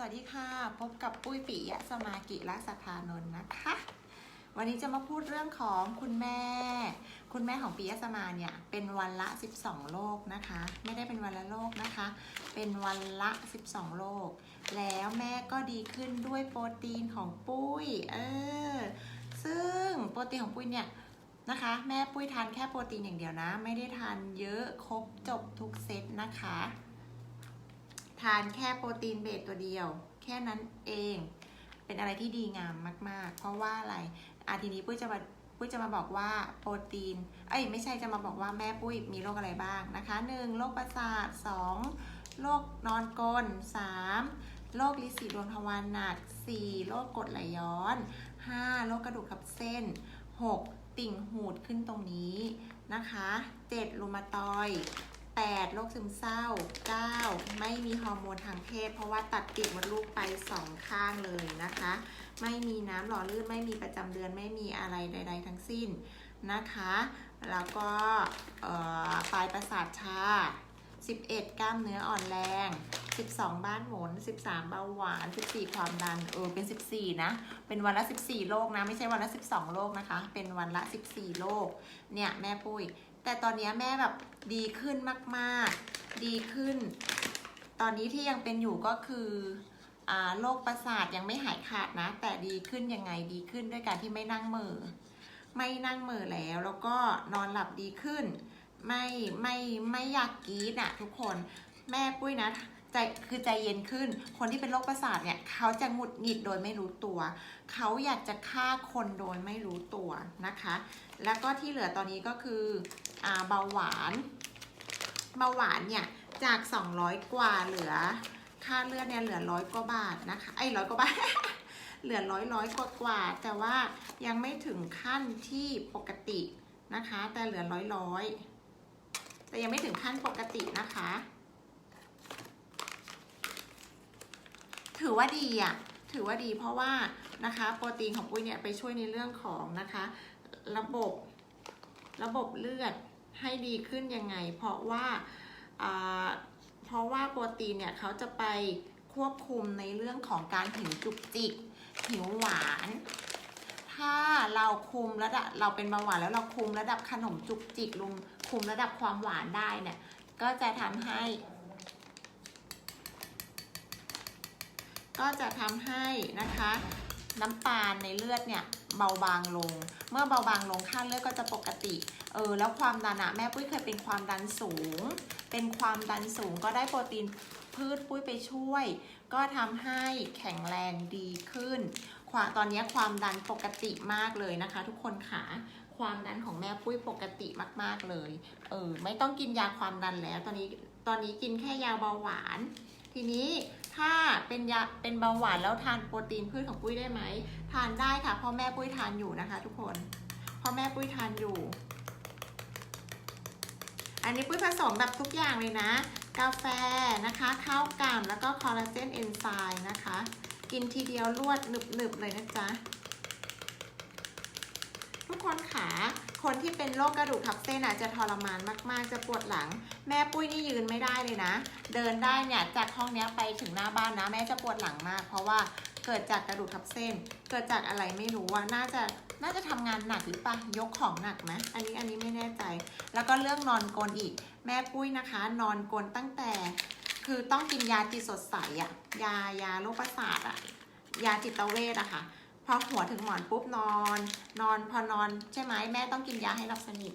สวัสดีค่ะ พบกับปุ้ยปิยะสมากิรัสภานนท์นะคะ วันนี้จะมาพูดเรื่องของคุณแม่ คุณแม่ของปิยะสมาเนี่ยเป็นวันละ 12 โรคนะคะ ไม่ได้เป็นวันละโรคนะคะ เป็นวันละ 12 โรคแล้วแม่ก็ดีขึ้นด้วยโปรตีนของปุ้ยเออซึ่งโปรตีนของปุ้ยเนี่ยนะคะแม่ปุ้ยทานแค่โปรตีนอย่างเดียวนะ ไม่ได้ทานเยอะครบจบทุกเซตนะคะ ทานแค่โปรตีนเบสตัวเดียว แค่นั้นเอง เป็นอะไรที่ดีงามมาก ๆ เพราะว่าอะไรอาทีนี้ปุ้ยจะมาปุ้ยจะมาบอกว่าโปรตีน เอ้ยไม่ใช่จะมาบอกว่าแม่ปุ้ยมีโรคอะไรบ้างนะคะ 1. โรคประสาท 2. โรคนอนกลน 3. โรคลิสีดวงทวารหนัก 4. โรคกรดไหลย้อน 5. โรคกระดูกทับเส้น 6. ติ่งหูดขึ้นตรงนี้นะคะ 7. รูมาตอย 8. โรคซึมเศร้า 9. ไม่มีฮอร์โมนทางเพศ เพราะว่าตัดปีกมดลูกไปสองข้างเลยนะคะ ไม่มีน้ำหล่อลื่น ไม่มีประจำเดือน ไม่มีอะไรใด ๆ ทั้งสิ้นนะคะ แล้วก็ปลายประสาทชา 11 กล้ามเนื้ออ่อนแรง 12 บ้านหมุน 13 เบาหวาน 14 ความดัน เออ เป็น 14 นะ เป็นวันละ 14 โรคนะ ไม่ใช่วันละ 12 โรคนะคะ เป็นวันละ 14 โรค เนี่ย แม่ปุ้ย แต่ตอนนี้แม่แบบดีขึ้นมากๆ ดีขึ้น ตอนนี้ที่ยังเป็นอยู่ก็คืออโรคประสาทยังไม่หายขาดนะ แต่ดีขึ้นยังไงดีขึ้นด้วยการที่ไม่นั่งมือไม่นั่งมือแล้วแล้วก็นอนหลับดีขึ้น ไม่ไม่ไม่อยากกรีดอะทุกคนแม่ปุ้ยนะใจคือใจเย็นขึ้น คนที่เป็นโรคประสาทเนี่ยเขาจะหงุดหงิดโดยไม่รู้ตัว เขาอยากจะฆ่าคนโดยไม่รู้ตัวนะคะ แล้วก็ที่เหลือตอนนี้ก็คือ เบาหวานเบาหวานเนี่ยจาก 200 กว่าเหลือค่าเลือดเนี่ยเหลือร้อยกว่าบาทนะคะไอ้ร้อยกว่าบาท เหลือร้อยร้อยกว่ากว่า แต่ว่ายังไม่ถึงขั้นที่ปกตินะคะ แต่เหลือร้อยร้อยแต่ยังไม่ถึงขั้นปกตินะคะ ถือว่าดีอะถือว่าดีเพราะว่านะคะ โปรตีนของปุ้ยเนี่ยไปช่วยในเรื่องของนะคะ ระบบระบบเลือด ให้ดีขึ้นยังไง เพราะว่าเพราะว่าโปรตีนเนี่ยเขาจะไปควบคุมในเรื่องของการหิวจุกจิกหิวหวาน ถ้าเราคุมระดับเราเป็นเบาหวานแล้วเราคุมระดับขนมจุกจิกลุมคุมระดับความหวานได้เนี่ยก็จะทำให้ ก็จะทำให้นะคะน้ำตาลในเลือดเนี่ยเบาบางลง เมื่อเบาบางลงค่าเลือดก็จะปกติ เออแล้วความดันอะแม่ปุ้ยเคยเป็นความดันสูง เป็นความดันสูงก็ได้โปรตีนพืชปุ้ยไปช่วย ก็ทำให้แข็งแรงดีขึ้นตอนนี้ความดันปกติมากเลยนะคะ ทุกคนค่ะความดันของแม่ปุ้ยปกติมาก ๆ เลย เออ ไม่ต้องกินยาความดันแล้ว ตอนนี้ ตอนนี้กินแค่ยาเบาหวาน ทีนี้ถ้าเป็นยา เป็นเบาหวานแล้วทานโปรตีนพืชของปุ้ยได้ไหม ทานได้ค่ะเพ่อแม่ปุ้ยทานอยู่นะคะ ทุกคนเพ่อแม่ปุ้ยทานอยู่ อันนี้ปุ้ยผสมแบบทุกอย่างเลยนะ กาแฟนะคะข้าวกล่ำแล้วก็คอลลาเจนเอนไซม์นะคะ กินทีเดียวรวดหนึบๆเลยนะจ๊ะทุกคนขาคนที่เป็นโรคกระดูกทับเส้นอาจจะทรมานมาก ๆ จะปวดหลัง แม่ปุ้ยนี่ยืนไม่ได้เลยนะ เดินได้เนี่ยจากห้องนี้ไปถึงหน้าบ้านนะ แม่จะปวดหลังมาก เพราะว่า เกิดจากกระดูกทับเส้น เกิดจากอะไรไม่รู้ว่าน่าจะน่าจะทำงานหนักหรือปะยกของหนักไหมอันนี้อันนี้ไม่แน่ใจ แล้วก็เรื่องนอนกลนอีก แม่ปุ้ยนะคะ นอนกลนตั้งแต่ คือต้องกินยาจิตสดใสอะยายาโรคประสาทอะยาจิตเวชอะค่ะพอหัวถึงหมอนปุ๊บนอน นอนพอนอนใช่ไหมแม่ต้องกินยาให้หลับสนิท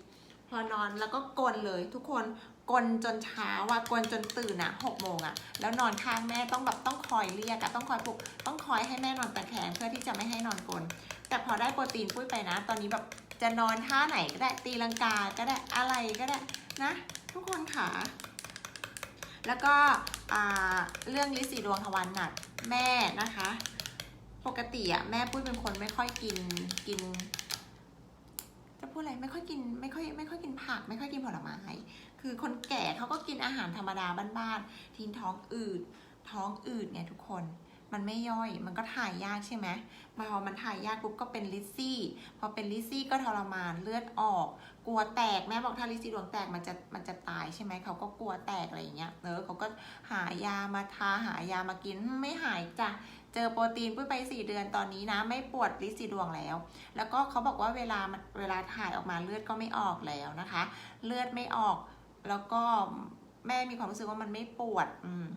พอนอนแล้วก็กลนเลยทุกคน กลนจนเช้าว่ากลนจนตื่นอะหกโมงอะแล้วนอนข้างแม่ต้องแบบต้องคอยเรียกอะต้องคอยปลุกต้องคอยให้แม่นอนตะแคงเพื่อที่จะไม่ให้นอนกลนแต่พอได้โปรตีนปุ้ยไปนะ ตอนนี้แบบจะนอนท่าไหนก็ได้ตีลังกาก็ได้อะไรก็ได้นะ ทุกคนค่ะ แล้วก็อ่าเรื่องลิสีดวงทวารหนักแม่นะคะ ปกติอะแม่ปุ้ยเป็นคนไม่ค่อยกินกิน พูดอะไรไม่ค่อยกินไม่ค่อยไม่ค่อยกินผัก ไม่ค่อยกินผลไม้ คือคนแก่เขาก็กินอาหารธรรมดาบ้านๆทีนท้องอืดท้องอืดเนี่ยทุกคนมันไม่ย่อย มันก็ถ่ายยากใช่ไหมมาพอมันถ่ายยากปุ๊บก็เป็นลิซซี่ พอเป็นลิซซี่ก็ทรมานเลือดออก กลัวแตกแม่บอกถ้าลิซซี่ดวงแตกมันจะมันจะตายใช่ไหมเขาก็กลัวแตกอะไรอย่างเงี้ย เออเขาก็หายามาทาหายามากินไม่หายจ้ะ เจอโปรตีนปุ้ยไป 4 เดือนตอนนี้นะ ไม่ปวดลิซีดวงแล้ว แล้วก็เขาบอกว่าเวลาเวลาถ่ายออกมาเลือดก็ไม่ออกแล้วนะคะ เลือดไม่ออกแล้วก็แม่มีความรู้สึกว่ามันไม่ปวด อืม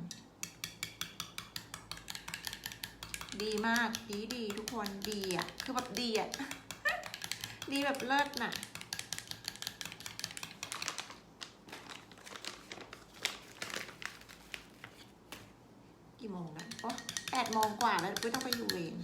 ดีมาก ดีดีทุกคนดีอะ คือแบบดีอะ ดีแบบเลิศน่ะ กี่โมงนะ แปดโมงกว่าแล้วปุ้ยต้องไปอยู่เวร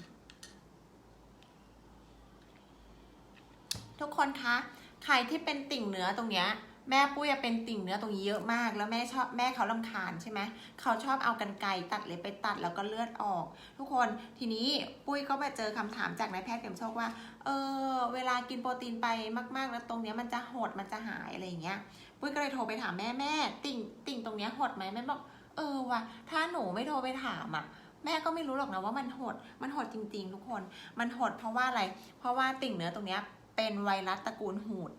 ทุกคนคะ ใครที่เป็นติ่งเนื้อตรงเนี้ยแม่ปุ้ยอะเป็นติ่งเนื้อตรงนี้เยอะมาก แล้วแม่ชอบแม่เขาลำคาญใช่ไหมเขาชอบเอากันไกรตัดเล็บไปตัดแล้วก็เลือดออก ทุกคนทีนี้ปุ้ยก็มาเจอคำถามจากนายแพทย์เข็มโชคว่าเออเวลากินโปรตีนไปมาก ๆ แล้วตรงเนี้ยมันจะหดมันจะหายอะไรอย่างเงี้ย ปุ้ยก็เลยโทรไปถามแม่แม่ ติ่งติ่งตรงเนี้ยหดไหมแม่บอกเออว่ะถ้าหนูไม่โทรไปถามอะ แม่ก็ไม่รู้หรอกนะว่ามันหด มันหดจริง ๆ ทุกคน มันหดเพราะว่าอะไร เพราะว่าติ่งเนื้อตรงเนี้ยเป็นไวรัสตระกูลหูด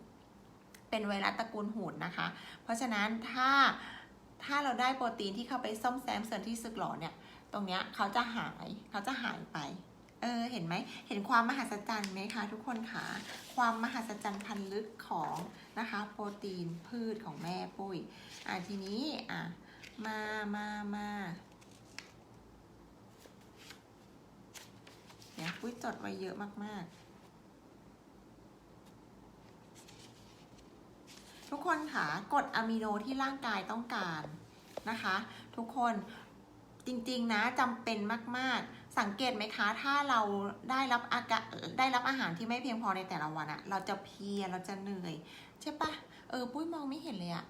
เป็นไวรัสตระกูลหูดนะคะ เพราะฉะนั้นถ้าถ้าเราได้โปรตีนที่เข้าไปซ่อมแซมส่วนที่สึกหรอเนี่ย ตรงเนี้ยเขาจะหายเขาจะหายไป เออ เห็นไหม เห็นความมหัศจรรย์ไหมคะทุกคนคะ ความมหัศจรรย์พันลึกของนะคะ โปรตีนพืชของแม่ปุ้ย อะทีนี้ อะ มามามาเนะปุ้ยจดไว้เยอะมาก ๆ ทุกคนค่ะกรดอะมิโนที่ร่างกายต้องการนะคะ ทุกคนจริง ๆ นะจำเป็นมาก ๆ สังเกตไหมคะ ถ้าเราได้รับอากาได้รับอาหารที่ไม่เพียงพอในแต่ละวันอะเราจะเพลียเราจะเหนื่อย ใช่ปะเออปุ้ยมองไม่เห็นเลยอะ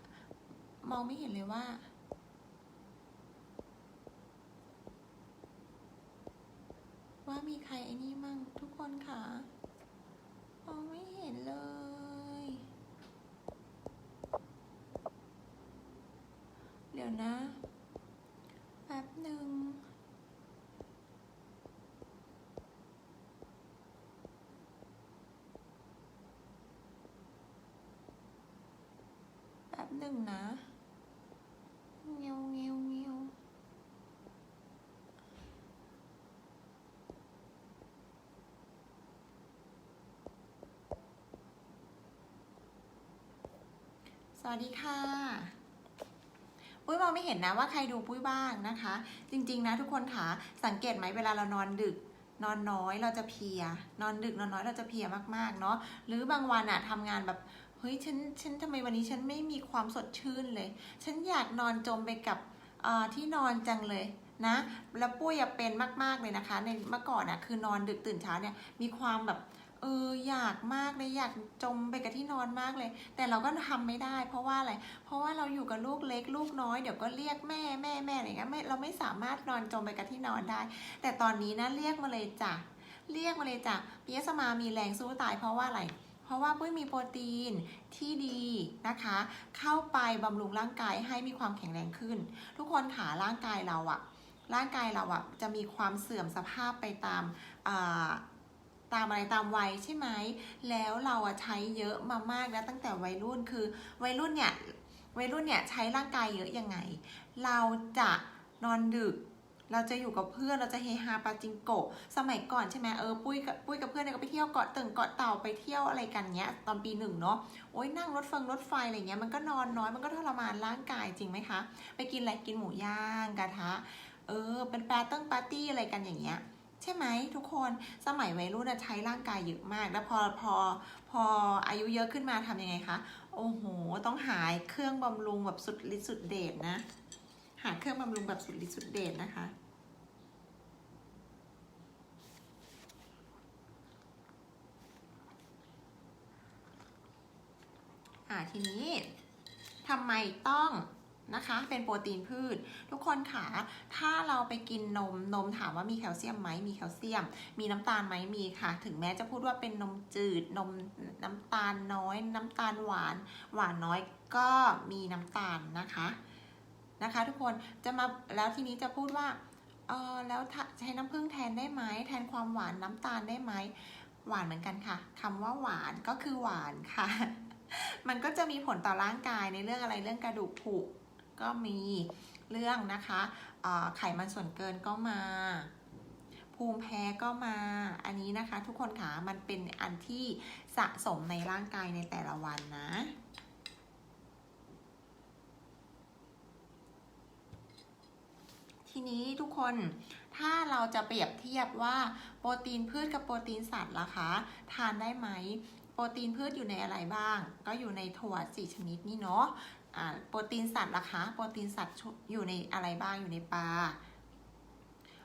มองไม่เห็นเลยว่า ว่า มีใครไอ้นี่มั่งทุกคนค่ะมองไม่เห็นเลย เดี๋ยวนะ แป๊บหนึ่ง แป๊บหนึ่งนะ เงียวเงียวเงียว สวัสดีค่ะ ปุ้ยมองไม่เห็นนะว่าใครดูปุ้ยบ้างนะคะ จริงๆนะทุกคนคะสังเกตไหมเวลาเรานอนดึกนอนน้อยเราจะเพลีย นอนดึกนอนน้อยเราจะเพลียมากๆเนาะหรือบางวันอะทำงานแบบเฮ้ยฉันฉันทำไมวันนี้ฉันไม่มีความสดชื่นเลย ฉันอยากนอนจมไปกับอ่อที่นอนจังเลยนะแล้วปุ้ยอะเป็นมากๆเลยนะคะ ในเมื่อก่อนอะคือนอนดึกตื่นเช้าเนี่ยมีความแบบ เอออยากมากเลยอยากจมไปกับที่นอนมากเลย แต่เราก็ทำไม่ได้ เพราะว่าอะไร เพราะว่าเราอยู่กับลูกเล็กลูกน้อยเดี๋ยวก็เรียกแม่แม่แม่อะไรเงี้ยไม่เราไม่สามารถนอนจมไปกับที่นอนได้ แต่ตอนนี้นะเรียกมาเลยจ้ะเรียกมาเลยจ้ะปิยสมามีแรงสู้ตายเพราะว่าอะไรเพราะว่าปุ้ยมีโปรตีนที่ดีนะคะ เข้าไปบำรุงร่างกายให้มีความแข็งแรงขึ้น ทุกคนขาร่างกายเราอะร่างกายเราอะจะมีความเสื่อมสภาพไปตามอ่า ตามอะไรตามวัยใช่ไหม แล้วเราอะใช้เยอะมามากนะตั้งแต่วัยรุ่นคือวัยรุ่นเนี่ยวัยรุ่นเนี่ยใช้ร่างกายเยอะยังไง เราจะนอนดึก เราจะอยู่กับเพื่อน เราจะเฮฮาปาจิงโกะ สมัยก่อนใช่ไหมเออปุ้ยกับปุ้ยกับเพื่อนเนี่ยก็ไปเที่ยวเกาะตึงเกาะเต่าไปเที่ยวอะไรกันเงี้ยตอนปีหนึ่งเนาะ โอ้ยนั่งรถเฟิงรถไฟอะไรเงี้ยมันก็นอนน้อยมันก็ทรมานร่างกายจริงไหมคะ ไปกินอะไรกินหมูย่างกระทะ เออเป็นปร์ตี้ปาร์ตี้อะไรกันอย่างเงี้ย ใช่ไหมทุกคนสมัยวัยรุ่นใช้ร่างกายเยอะมาก แล้วพอพอพออายุเยอะขึ้นมาทำยังไงคะ โอ้โห ต้องหาเครื่องบำรุงแบบสุดฤทธิ์สุดเดชนะ หาเครื่องบำรุงแบบสุดฤทธิ์สุดเดชนะคะอ่าทีนี้ทำไมต้อง นะคะ เป็นโปรตีนพืช ทุกคนค่ะถ้าเราไปกินนมนมถามว่ามีแคลเซียมไหมมีแคลเซียม มีน้ำตาลไหมมีค่ะ ถึงแม้จะพูดว่าเป็นนมจืดนมน้ำตาลน้อย น้ำตาลหวาน หวานน้อยก็มีน้ำตาลนะคะนะคะ ทุกคนจะมาแล้วทีนี้จะพูดว่าเออแล้วใช้น้ำผึ้งแทนได้ไหมแทนความหวานน้ำตาลได้ไหมหวานเหมือนกันค่ะคำว่าหวานก็คือหวานค่ะ มันก็จะมีผลต่อร่างกายในเรื่องอะไรเรื่องกระดูกผุ ก็มีเรื่องนะคะไขมันส่วนเกินก็มา ภูมิแพ้ก็มา อันนี้นะคะทุกคนคะมันเป็นอันที่สะสมในร่างกายในแต่ละวันนะทีนี้ทุกคนถ้าเราจะเปรียบเทียบว่าโปรตีนพืชกับโปรตีนสัตว์ล่ะคะ ทานได้ไหม โปรตีนพืชอยู่ในอะไรบ้าง ก็อยู่ในถั่วสี่ชนิดนี่เนาะ โปรตีนสัตว์ล่ะคะ โปรตีนสัตว์อยู่ในอะไรบ้างอยู่ในปลา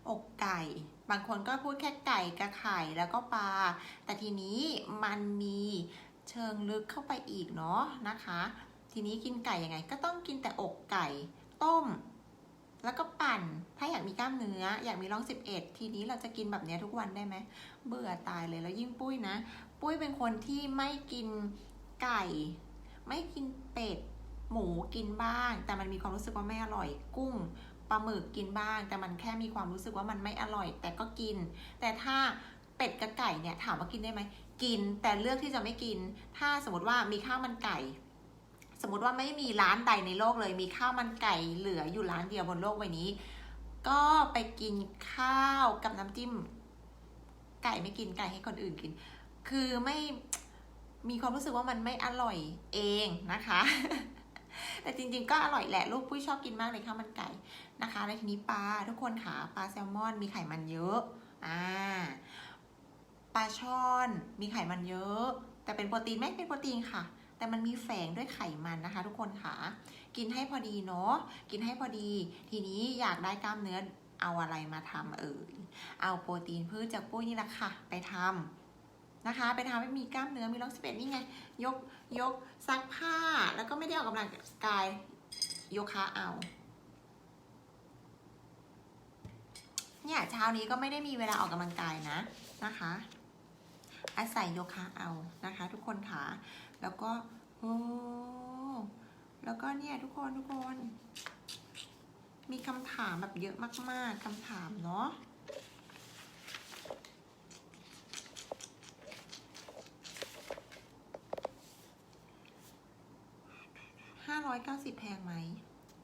อกไก่ บางคนก็พูดแค่ไก่กับไข่แล้วก็ปลา แต่ทีนี้มันมีเชิงลึกเข้าไปอีกเนาะนะคะ ทีนี้กินไก่ยังไง ก็ต้องกินแต่อกไก่ต้ม แล้วก็ปั่น ถ้าอยากมีกล้ามเนื้อ อยากมีร่อง 11 ทีนี้เราจะกินแบบนี้ทุกวันได้ไหม เบื่อตายเลยแล้วยิ่งปุ้ยนะ ปุ้ยเป็นคนที่ไม่กินไก่ ไม่กินเป็ด หมูกินบ้าง แต่มันมีความรู้สึกว่าไม่อร่อยกุ้งปลาหมึกกินบ้าง แต่มันแค่มีความรู้สึกว่ามันไม่อร่อย แต่ก็กิน แต่ถ้าเป็ดกับไก่เนี่ยถามว่ากินได้ไหมกิน แต่เลือกที่จะไม่กิน ถ้าสมมติว่ามีข้าวมันไก่ สมมติว่าไม่มีร้านใดในโลกเลย มีข้าวมันไก่เหลืออยู่ร้านเดียวบนโลกใบนี้ ก็ไปกินข้าวกับน้ำจิ้ม ไก่ไม่กินไก่ให้คนอื่นกิน คือไม่มีความรู้สึกว่ามันไม่อร่อยเองนะคะ แต่จริงๆก็อร่อยแหละ ลูกปุ้ยชอบกินมากเลยข้าวมันไก่นะคะแล้วทีนี้ปลาทุกคนค่ะปลาแซลมอนมีไขมันเยอะอ่าปลาช่อนมีไขมันเยอะ แต่เป็นโปรตีนไหมเป็นโปรตีนค่ะ แต่มันมีแฝงด้วยไขมันนะคะ ทุกคนค่ะ กินให้พอดีเนาะกินให้พอดี ทีนี้อยากได้กล้ามเนื้อเอาอะไรมาทำเอ่ยเอาโปรตีนพืชจากปุ้ยนี่แหละค่ะ ไปทำ นะคะ ไปทำให้มีกล้ามเนื้อมีร่องสิบเอ็ดนี่ไง ยกยกซักผ้าแล้วก็ไม่ได้ออกกำลังกายโยคะเอาเนี่ยเช้านี้ก็ไม่ได้มีเวลาออกกำลังกายนะนะคะ อาศัยโยคะเอานะคะ ทุกคนค่ะแล้วก็โอ้แล้วก็เนี่ยทุกคนทุกคน มีคำถามแบบเยอะมากๆคำถามเนาะ ห้าร้อยเก้าสิบแพงไหม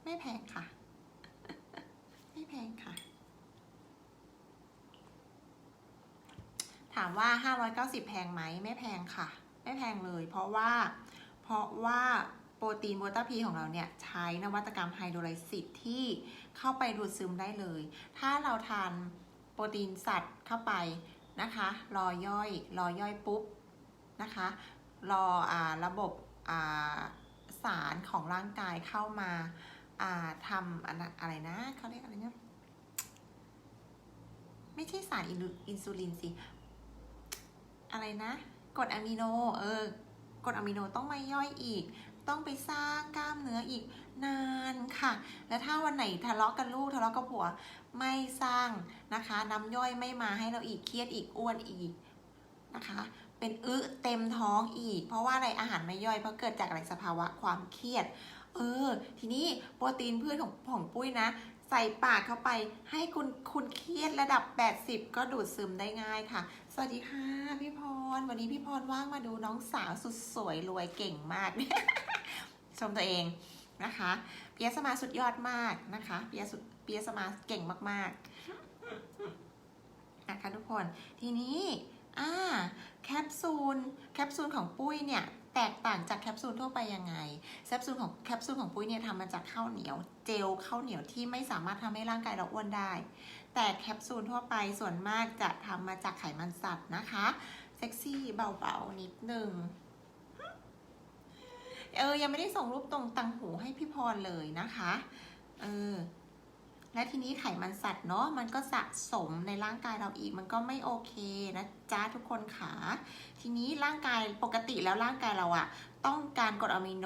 ไม่แพงค่ะ ไม่แพงค่ะ ถามว่า 590 แพงไหม ไม่แพงค่ะ ไม่แพงเลย เพราะว่า เพราะว่าโปรตีนโบต้าพีของเราเนี่ยใช้นวัตกรรมไฮโดรไลซิสที่เข้าไปดูดซึมได้เลย ถ้าเราทานโปรตีนสัตว์เข้าไปนะคะ รอย่อย รอย่อยปุ๊บนะคะ รออ่าระบบอ่า สารของร่างกายเข้ามาาทำอะไรนะเขาเรียกอะไรเนี่ยไม่ใช่สารอินซูลินสิ อะไรนะกรดอะมิโนเออกรดอะมิโนต้องมาย่อยอีก ต้องไปสร้างกล้ามเนื้ออีกนานค่ะ แล้วถ้าวันไหนทะเลาะกันลูกทะเลาะกับผัวไม่สร้างนะคะ น้ำย่อยไม่มาให้เราอีกเครียดอีกอ้วนอีกนะคะ เป็นอึเต็มท้องอีก เพราะว่าอะไรอาหารไม่ย่อยเพราะเกิดจากอะไรสภาวะความเครียด เออ ทีนี้โปรตีนพืชของของปุ้ยนะ ใส่ปากเข้าไปให้คุณคุณเครียดระดับ 80 ก็ดูดซึมได้ง่ายค่ะ สวัสดีค่ะ พี่พร วันนี้พี่พรว่างมาดูน้องสาวสุดสวยรวยเก่งมาก ชมตัวเองนะคะเปียสมาสุดยอดมากนะคะเปียสุดเปียสมาเก่งมากๆนะคะทุกคนทีนี้อ่า แคปซูลแคปซูลของปุ้ยเนี่ยแตกต่างจากแคปซูลทั่วไปยังไงแคปซูลของแคปซูลของปุ้ยเนี่ยทำมาจากข้าวเหนียวเจลข้าวเหนียวที่ไม่สามารถทำให้ร่างกายเราอ้วนได้ แต่แคปซูลทั่วไปส่วนมากจะทำมาจากไขมันสัตว์นะคะเซ็กซี่เบาๆนิดนึงเออยังไม่ได้ส่งรูปตรงตังหูให้พี่พรเลยนะคะเออและทีนี้ไขมันสัตว์เนาะมันก็สะสมในร่างกายเราอีกมันก็ไม่โอเคนะ จ้าทุกคนขาทีนี้ร่างกายปกติแล้วร่างกายเราอะต้องการกรดอะมิโน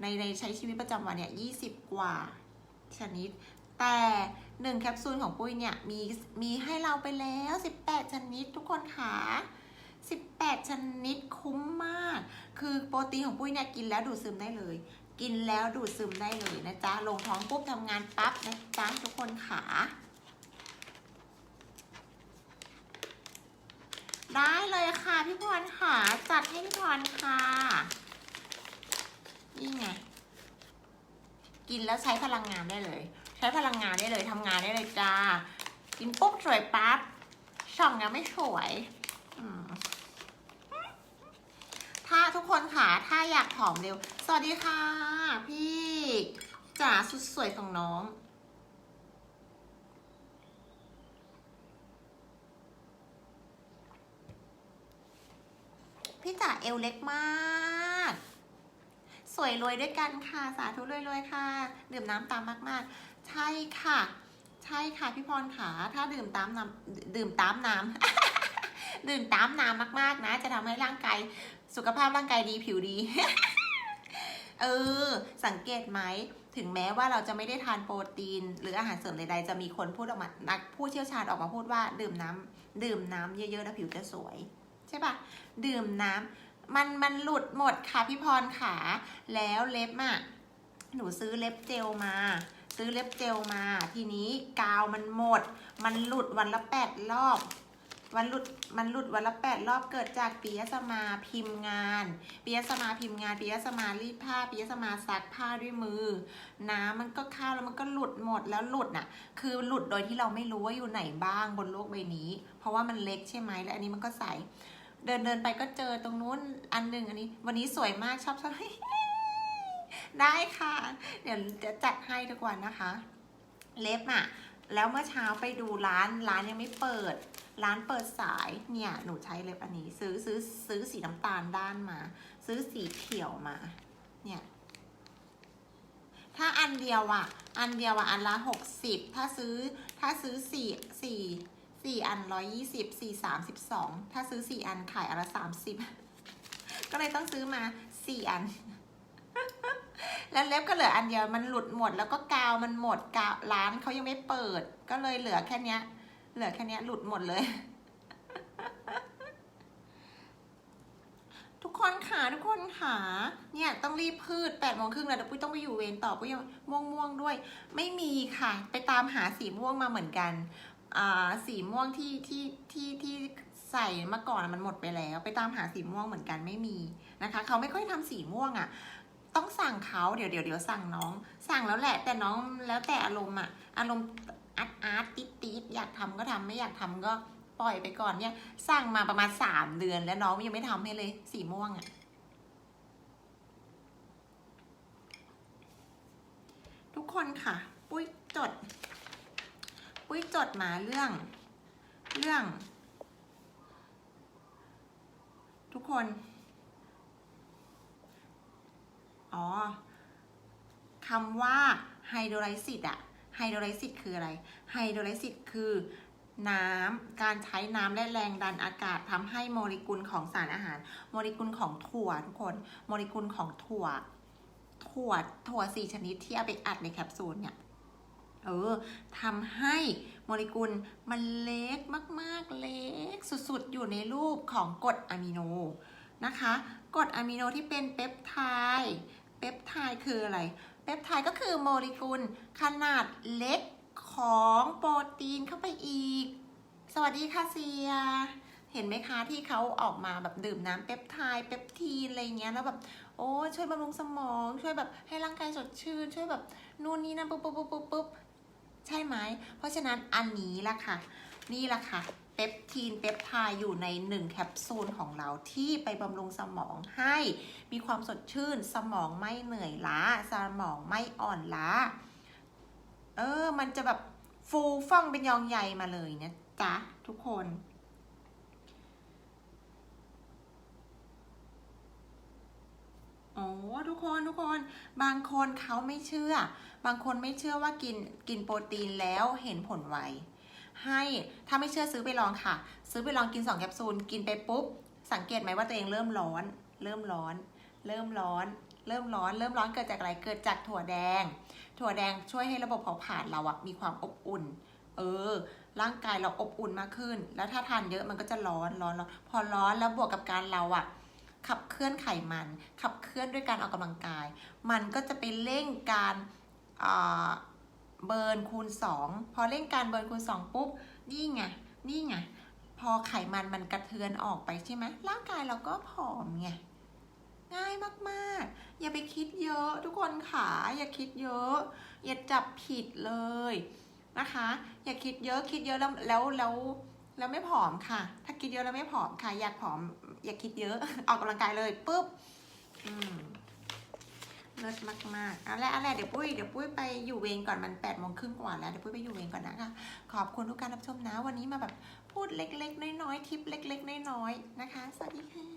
ในในใช้ชีวิตประจำวันเนี่ย20กว่าชนิด แต่หนึ่งแคปซูลของปุ้ยเนี่ยมีมีให้เราไปแล้ว18ชนิดทุกคนขา18ชนิดคุ้มมาก คือโปรตีนของปุ้ยเนี่ยกินแล้วดูดซึมได้เลยกินแล้วดูดซึมได้เลยนะจ๊ะ ลงท้องปุ๊บทำงานปั๊บนะจ๊ะทุกคนขา ได้เลยค่ะพี่พรค่ะจัดให้พี่พรค่ะนี่ไง กินแล้วใช้พลังงานได้เลย ใช้พลังงานได้เลยทำงานได้เลยจ้า กินปุ๊บสวยปั๊บช่องยังไม่สวยถ้าทุกคนค่ะถ้าอยากผอมเร็ว สวัสดีค่ะ พี่จ๋าสุดสวยของน้อง พี่จ๋าเอวเล็กมาก สวยรวยด้วยกันค่ะ สาธุรวยๆค่ะ ดื่มน้ำตามมากๆ ใช่ค่ะ ใช่ค่ะพี่พรขาถ้าดื่มตามน้ำดื่มตามน้ำดื่มตามน้ำมากๆนะ จะทำให้ร่างกายสุขภาพร่างกายดีผิวดีเออ สังเกตไหม ถึงแม้ว่าเราจะไม่ได้ทานโปรตีน หรืออาหารเสริมใดๆ จะมีคนพูดออกมา นักผู้เชี่ยวชาญออกมาพูดว่า ดื่มน้ำดื่มน้ำเยอะๆ แล้วผิวจะสวย ช่ปะดื่มน้ำมันมันหลุดหมดค่ะพี่พรขาแล้วเล็บอะหนูซื้อเล็บเจลมา ซื้อเล็บเจลมา ทีนี้กาวมันหมด มันหลุดวันละแปดรอบวันหลุดมันหลุดวันละแปดรอบเกิดจากปิยสมาพิมพ์งานปิยสมาพิมพ์งานปิยสมารีดผ้าปิยสมาซักผ้าด้วยมือ น้ำมันก็เข้าแล้วมันก็หลุดหมดแล้วหลุดน่ะ คือหลุดโดยที่เราไม่รู้ว่าอยู่ไหนบ้างบนโลกใบนี้ เพราะว่ามันเล็กใช่ไหมและอันนี้มันก็ใส เดินเดินไปก็เจอตรงนู้นอันหนึ่งอันนี้ วันนี้สวยมากชอบชอบได้ค่ะ เดี๋ยวจะจัดให้ทุกวันนะคะ เล็บอะแล้วเมื่อเช้าไปดูร้านร้านยังไม่เปิด ร้านเปิดสายเนี่ยหนูใช้เล็บอันนี้ ซื้อซื้อซื้อสีน้ำตาลด้านมา ซื้อสีเขียวมา เนี่ยถ้าอันเดียวอะอันเดียวอะอันละหกสิบถ้าซื้อถ้าซื้อสี่สี่ สี่อันร้อยยี่สิบสี่สามสิบสองถ้าซื้อสี่อันขายอันละสามสิบก็เลยต้องซื้อมาสี่อัน แล้วเล็บก็เหลืออันเดียวมันหลุดหมดแล้วก็กาวมันหมดกาวร้านเขายังไม่เปิด ก็เลยเหลือแค่เนี้ย เหลือแค่เนี้ยหลุดหมดเลย ทุกคนค่ะทุกคนค่ะเนี่ยต้องรีบพืชแปดโมงครึ่งแล้วเดี๋ยวปุ้ยต้องไปอยู่เวรต่อปุ้ยยังม่วงม่วงๆด้วย ไม่มีค่ะ ไปตามหาสีม่วงมาเหมือนกัน สีม่วงที่ที่ที่ที่ใส่เมื่อก่อนมันหมดไปแล้ว ไปตามหาสีม่วงเหมือนกันไม่มีนะคะ เขาไม่ค่อยทำสีม่วงอะ ต้องสั่งเขาเดี๋ยวเดี๋ยวเดี๋ยวสั่งน้อง สั่งแล้วแหละ แต่น้องแล้วแต่อารมณ์อะ อารมณ์อาร์ตอาร์ตติดติดอยากทำก็ทำไม่อยากทำก็ปล่อยไปก่อนเนี่ยสั่งมาประมาณสามเดือนแล้วน้องยังไม่ทำให้เลยสีม่วงอะทุกคนค่ะ ปุ้ยจด ปุ้ยจดมาเรื่อง เรื่อง ทุกคน อ๋อคำว่าไฮโดรไลซิตอะไฮโดรไลซิตคืออะไร ไฮโดรไลซิตคือน้ำ การใช้น้ำและแรงดันอากาศทำให้โมเลกุลของสารอาหาร โมเลกุลของถั่วทุกคน โมเลกุลของถั่ว ถั่ว ถั่วสี่ชนิดที่เอาไปอัดในแคปซูลเนี่ย เออทำให้โมเลกุลมันเล็กมาก ๆ เล็กสุด ๆ อยู่ในรูปของกรดอะมิโนนะคะกรดอะมิโนที่เป็นเปปไทด์เปปไทด์คืออะไร เปปไทด์ก็คือโมเลกุลขนาดเล็กของโปรตีนเข้าไปอีก สวัสดีค่ะเซีย เห็นไหมคะที่เขาออกมาแบบดื่มน้ำเปปไทด์เปปทีนอะไรเงี้ยแล้วแบบโอ้ช่วยบำรุงสมองช่วยแบบให้ร่างกายสดชื่น ช่วยแบบนู่นนี่นั่นปุ๊บปุ๊บปุ๊บปุ๊บปุ๊บ ใช่ไหม เพราะฉะนั้นอันนี้ละค่ะ นี่ละค่ะเปปทีนเปปไทด์อยู่ในหนึ่งแคปซูลของเราที่ไปบำรุงสมองให้ มีความสดชื่น สมองไม่เหนื่อยล้า สมองไม่อ่อนล้า เออ มันจะแบบฟูฟ่องเป็นยองใหญ่มาเลยนะจ๊ะทุกคน อ๋อทุกคนทุกคน บางคนเขาไม่เชื่อ บางคนไม่เชื่อว่ากินกินโปรตีนแล้วเห็นผลไว ให้ถ้าไม่เชื่อซื้อไปลองค่ะ ซื้อไปลองกิน 2 แคปซูล กินไปปุ๊บ สังเกตไหมว่าตัวเองเริ่มร้อน เริ่มร้อน เริ่มร้อน เริ่มร้อน เริ่มร้อนเกิดจากอะไร เกิดจากถั่วแดง ถั่วแดงช่วยให้ระบบเผาผลาญเราอะมีความอบอุ่น เออ ร่างกายเราอบอุ่นมากขึ้น แล้วถ้าทานเยอะมันก็จะร้อน ร้อนร้อนพอร้อนแล้วบวกกับการเราอะ ขับเคลื่อนไขมัน ขับเคลื่อนด้วยการออกกำลังกาย มันก็จะไปเร่งการเบิร์นคูณ 2 พอเร่งการเบิร์นคูณ 2 ปุ๊บ นี่ไง นี่ไงพพอไขมันมันกระเทือนออกไปใช่ไหมร่างกายเราก็ผอมไง ง่ายมากๆ อย่าไปคิดเยอะทุกคนค่ะ อย่าคิดเยอะ อย่าจับผิดเลยนะคะ อย่าคิดเยอะ คิดเยอะแล้วแล้วแล้วแล้วไม่ผอมค่ะ ถ้าคิดเยอะแล้วไม่ผอมค่ะ อยากผอม อย่าคิดเยอะ ออกกำลังกายเลยปุ๊บอืมเลิศมากๆเอาละเอาละเดี๋ยวปุ้ยเดี๋ยวปุ้ยไปอยู่เวรก่อนมันแปดโมงครึ่งกว่าแล้วเดี๋ยวปุ้ยไปอยู่เวรก่อนนะคะขอบคุณทุกการรับชมนะ วันนี้มาแบบพูดเล็กๆ น้อยๆทิปเล็ก ๆ น้อยๆนะคะ สวัสดีค่ะ